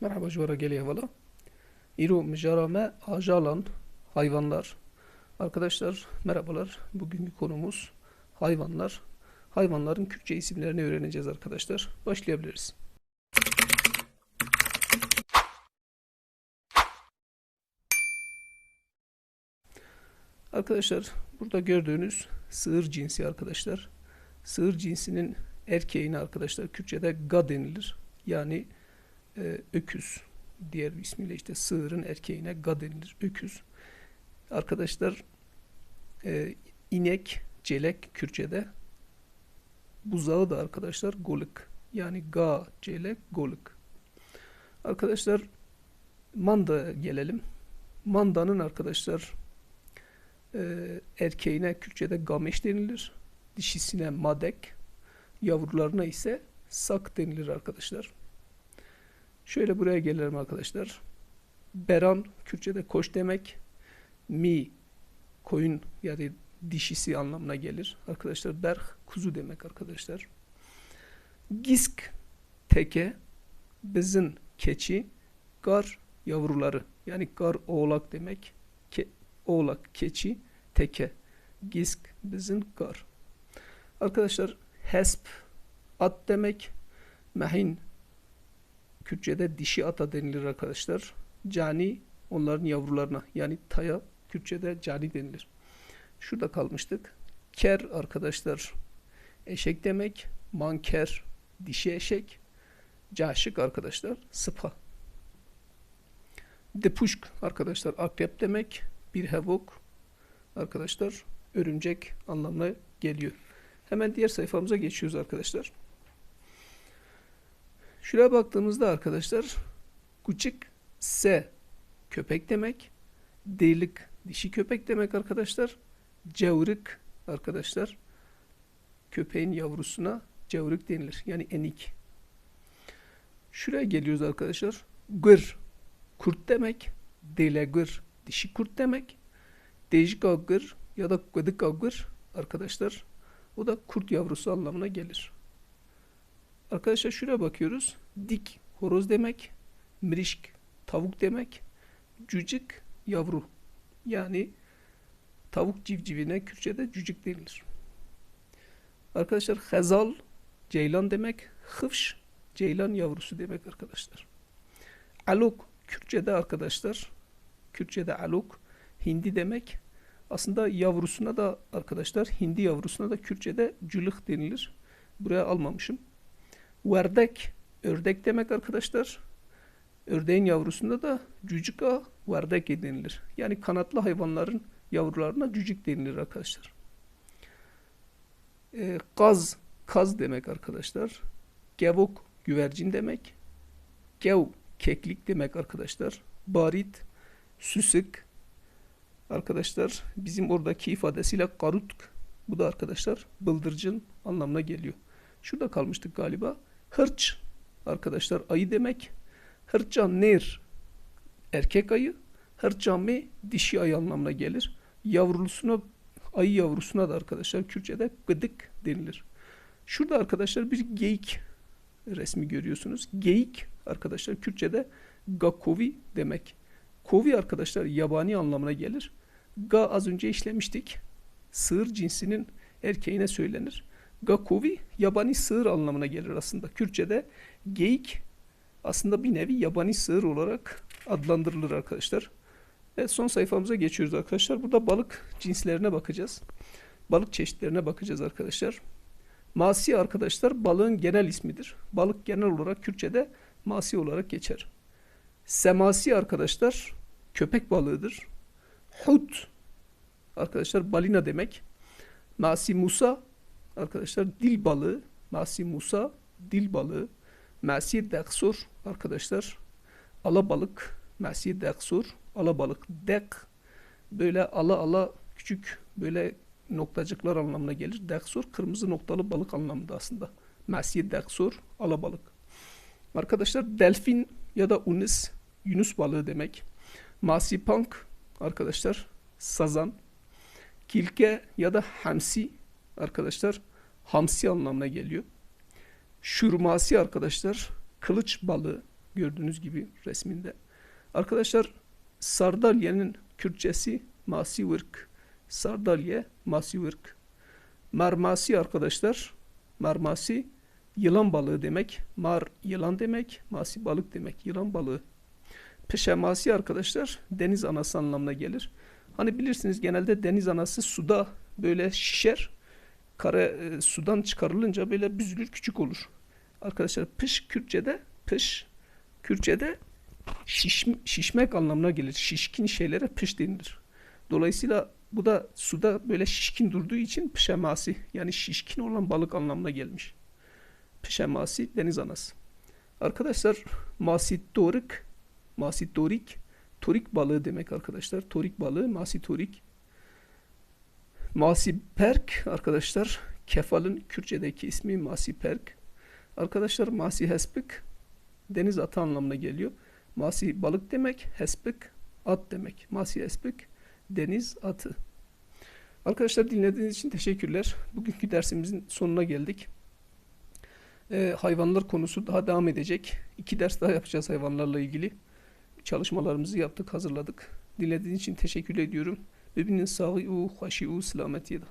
Merhaba Juvara geliyor vala. İru müjarame ajalan hayvanlar. Arkadaşlar merhabalar. Bugünkü konumuz hayvanlar. Hayvanların Kürtçe isimlerini öğreneceğiz arkadaşlar. Başlayabiliriz. Arkadaşlar burada gördüğünüz sığır cinsi arkadaşlar. Sığır cinsinin erkeğine arkadaşlar Kürtçe'de ga denilir. Yani e, öküz. Diğer ismiyle işte sığırın erkeğine ga denilir. Öküz. Arkadaşlar e, inek, celek Kürtçe'de buzağı da arkadaşlar golık. Yani ga, celek, golık. Arkadaşlar manda gelelim. Mandanın arkadaşlar e, erkeğine Kürtçe'de gameş denilir. Dişisine madek. Yavrularına ise sak denilir arkadaşlar. Şöyle buraya gelelim arkadaşlar. Beran Kürtçe'de koç demek. Mi koyun yani dişisi anlamına gelir. Arkadaşlar berh kuzu demek arkadaşlar. Gisk teke bezin keçi gar yavruları yani gar oğlak demek. Ke, oğlak keçi teke gisk bezin gar. Arkadaşlar hesp at demek. Mehin Kürtçe'de dişi ata denilir arkadaşlar. Cani onların yavrularına yani taya Kürtçe'de cani denilir. Şurada kalmıştık. Ker arkadaşlar eşek demek. Manker dişi eşek. Caşık arkadaşlar sıpa. Depuşk arkadaşlar akrep demek. Bir hevok arkadaşlar örümcek anlamına geliyor. Hemen diğer sayfamıza geçiyoruz arkadaşlar. Şuraya baktığımızda arkadaşlar küçük S köpek demek. Delik dişi köpek demek arkadaşlar. Cevrık arkadaşlar. Köpeğin yavrusuna cevrık denilir. Yani enik. Şuraya geliyoruz arkadaşlar. Gır kurt demek. Delegır dişi kurt demek. Dejik gır ya da gıdık gır arkadaşlar. O da kurt yavrusu anlamına gelir. Arkadaşlar şuraya bakıyoruz. Dik horoz demek. Mirişk tavuk demek. Cücük yavru. Yani tavuk civcivine Kürtçe'de cücük denilir. Arkadaşlar hezal ceylan demek. Hıfş ceylan yavrusu demek arkadaşlar. Aluk Kürtçe'de arkadaşlar Kürtçe'de aluk hindi demek. Aslında yavrusuna da arkadaşlar hindi yavrusuna da Kürtçe'de cülük denilir. Buraya almamışım. Verdek, ördek demek arkadaşlar. Ördeğin yavrusunda da cücüka verdek denilir. Yani kanatlı hayvanların yavrularına cücük denilir arkadaşlar. E, kaz, kaz demek arkadaşlar. Gevok, güvercin demek. Gev, keklik demek arkadaşlar. Barit, süsük. Arkadaşlar bizim oradaki ifadesiyle karutk. Bu da arkadaşlar bıldırcın anlamına geliyor. Şurada kalmıştık galiba. Hırç arkadaşlar ayı demek. Hırçan ner erkek ayı. Hırçame dişi ayı anlamına gelir. Yavrulusuna ayı yavrusuna da arkadaşlar Kürtçe'de gıdık denilir. Şurada arkadaşlar bir geyik resmi görüyorsunuz. Geyik arkadaşlar Kürtçe'de gakovi demek. Kovi arkadaşlar yabani anlamına gelir. Ga az önce işlemiştik. Sığır cinsinin erkeğine söylenir. Gakovi yabani sığır anlamına gelir aslında. Kürtçe'de geyik aslında bir nevi yabani sığır olarak adlandırılır arkadaşlar. Evet son sayfamıza geçiyoruz arkadaşlar. Burada balık cinslerine bakacağız. Balık çeşitlerine bakacağız arkadaşlar. Masi arkadaşlar balığın genel ismidir. Balık genel olarak Kürtçe'de masi olarak geçer. Semasi arkadaşlar köpek balığıdır. Hut arkadaşlar balina demek. Masi Musa arkadaşlar dil balığı. Masi Musa dil balığı. Masi Deksur arkadaşlar alabalık. Masi Deksur alabalık. Dek böyle ala ala küçük böyle noktacıklar anlamına gelir. Deksur kırmızı noktalı balık anlamında aslında. Masi Deksur alabalık. Arkadaşlar delfin ya da unis yunus balığı demek. Masipank arkadaşlar sazan. Kilke ya da hamsi arkadaşlar hamsi anlamına geliyor. Şurmasi arkadaşlar kılıç balığı, gördüğünüz gibi resminde. Arkadaşlar sardalyenin Kürtçesi masivırk. Sardalye masivırk. Marmasi arkadaşlar. Marmasi yılan balığı demek. Mar yılan demek. Masi balık demek. Yılan balığı. Peşemasi arkadaşlar deniz anası anlamına gelir. Hani bilirsiniz genelde deniz anası suda böyle şişer. Kare e, sudan çıkarılınca böyle büzülür küçük olur. Arkadaşlar pış Kürtçe'de pış Kürtçe'de şiş, şişmek anlamına gelir. Şişkin şeylere pış denilir. Dolayısıyla bu da suda böyle şişkin durduğu için pişemasi yani şişkin olan balık anlamına gelmiş. Pişemasi deniz anası. Arkadaşlar masitorik masitorik torik balığı demek arkadaşlar. Torik balığı masitorik. Masiperk arkadaşlar kefalın Kürtçedeki ismi masiperk. Arkadaşlar masi hespik deniz atı anlamına geliyor. Masi balık demek, hespik at demek. Masi hespik deniz atı. Arkadaşlar dinlediğiniz için teşekkürler. Bugünkü dersimizin sonuna geldik. Ee, hayvanlar konusu daha devam edecek. İki ders daha yapacağız hayvanlarla ilgili. Çalışmalarımızı yaptık, hazırladık. Dinlediğiniz için teşekkür ediyorum. ببینین ساقی أو خوشی أو سلامتی ده